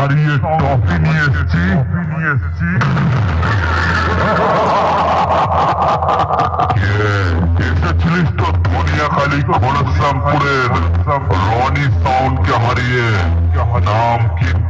হারিয়ে ট্রফি নিয়ে এসেছি নিয়ে এসেছি? এসেছিলিস তো ধনিয়াখালী ঘনশ্যামপুরের রনি সাউন্ডকে হারিয়ে নাম কিনতে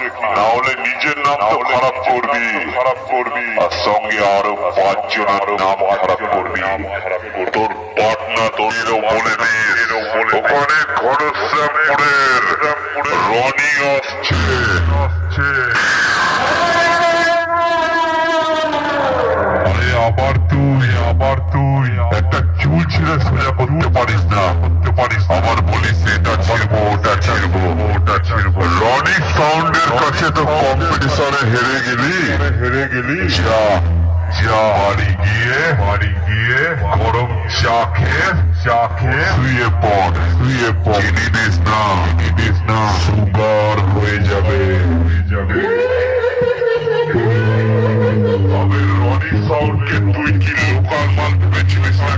না হলে নিজের নাম তো খারাপ করবি। খারাপ করবি। আর সঙ্গে আরও পাঁচজনের নাম খারাপ করবি। তোর পাটনা তোরেরও বলে দিস ওখানে ঘনশ্যামপুরের রনি আসছে। আসছে। আবার তুই আবার তুই। একটা চুল ছিঁড়ে সোজা করতে পারিস না। করতে পারিস আবার বলিস এটা ছিড়বো ওটা সাউন্ডের কাছে তো কম্পিটিশনে হেরে গেলি হেরে গেলি যা যা বাড়ি গিয়ে বাড়ি গিয়ে গরম চা খেয়ে চা খেয়ে শুয়ে পড় শুয়ে পড় চিনি দিস না চিনি দিস না সুগার হয়ে যাবে হয়ে যাবে তবে রনি সাউন্ডকে তুই কি লোকাল মাল ভেবেছিলিস নাকি